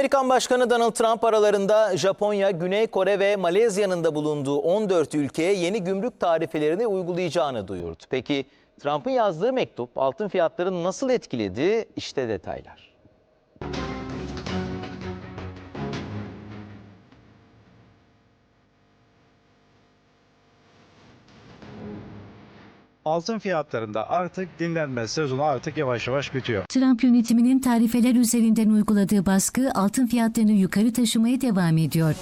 Amerikan Başkanı Donald Trump aralarında Japonya, Güney Kore ve Malezya'nın da bulunduğu 14 ülkeye yeni gümrük tarifelerini uygulayacağını duyurdu. Peki Trump'ın yazdığı mektup altın fiyatlarını nasıl etkiledi? İşte detaylar. Altın fiyatlarında artık dinlenme sezonu artık yavaş yavaş bitiyor. Trump yönetiminin tarifeler üzerinden uyguladığı baskı altın fiyatlarını yukarı taşımaya devam ediyor.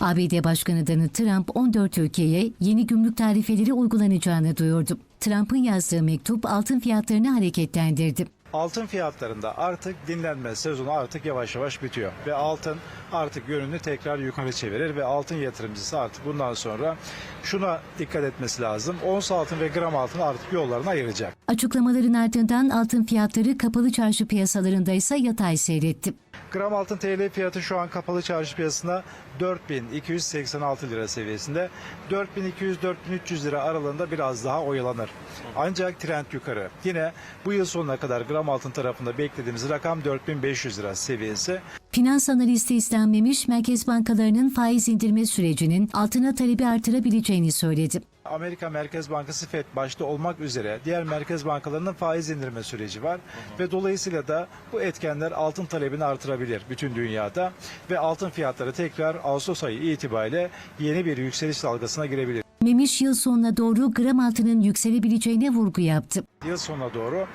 ABD Başkanı Donald Trump 14 ülkeye yeni gümrük tarifeleri uygulanacağını duyurdu. Trump'ın yazdığı mektup altın fiyatlarını hareketlendirdi. Altın fiyatlarında artık dinlenme sezonu artık yavaş yavaş bitiyor ve altın artık yönünü tekrar yukarı çevirir ve altın yatırımcısı artık bundan sonra şuna dikkat etmesi lazım. Ons altın ve gram altın artık yollarını ayıracak. Açıklamaların ardından altın fiyatları kapalı çarşı piyasalarında ise yatay seyretti. Gram altın TL fiyatı şu an kapalı çarşı piyasasında 4286 lira seviyesinde. 4200-4300 lira aralığında biraz daha oyalanır. Ancak trend yukarı. Yine bu yıl sonuna kadar gram altın tarafında beklediğimiz rakam 4500 lira seviyesi. Finans analisti İslam Memiş, merkez bankalarının faiz indirme sürecinin altına talebi artırabileceğini söyledi. Amerika Merkez Bankası FED başta olmak üzere diğer merkez bankalarının faiz indirme süreci var ve dolayısıyla da bu etkenler altın talebini artırabilir bütün dünyada ve altın fiyatları tekrar Ağustos ayı itibariyle yeni bir yükseliş dalgasına girebilir. Memiş yıl sonuna doğru gram altının yükselebileceğine vurgu yaptı. Yıl sonuna doğru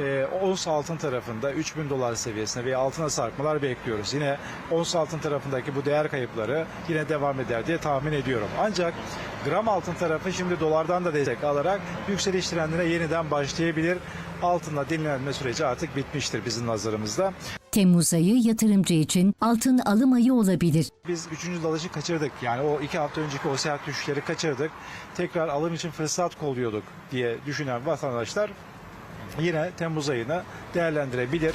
e, ons altın tarafında 3000 dolar seviyesine ve altına sarkmalar bekliyoruz. Yine ons altın tarafındaki bu değer kayıpları yine devam eder diye tahmin ediyorum. Ancak gram altın tarafı şimdi dolardan da destek alarak yükseliş trendine yeniden başlayabilir. Altında dinlenme süreci artık bitmiştir bizim nazarımızda. Temmuz ayı yatırımcı için altın alım ayı olabilir. Biz 3. dalışı kaçırdık. Yani o iki hafta önceki o sert düşüşleri kaçırdık. Tekrar alım için fırsat kolluyorduk diye düşünen vatandaşlar yine Temmuz ayını değerlendirebilir.